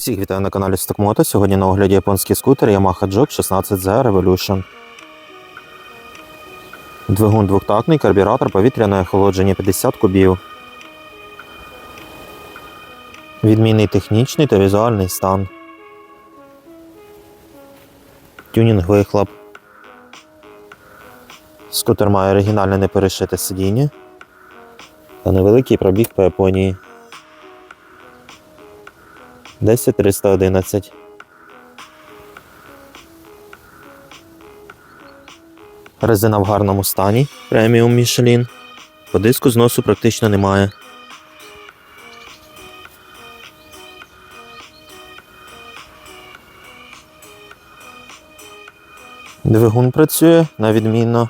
Всіх вітаю на каналі Стокмото. Сьогодні на огляді японський скутер Yamaha Jog 16Z Revolution. Двигун двохтактний, карбюратор, повітряне охолодження 50 кубів. Відмінний технічний та візуальний стан. Тюнінг вихлоп. Скутер має оригінальне неперешите сидіння та невеликий пробіг по Японії. 10311. Резина в гарному стані. Преміум Michelin. По диску зносу практично немає. Двигун працює на відмінно.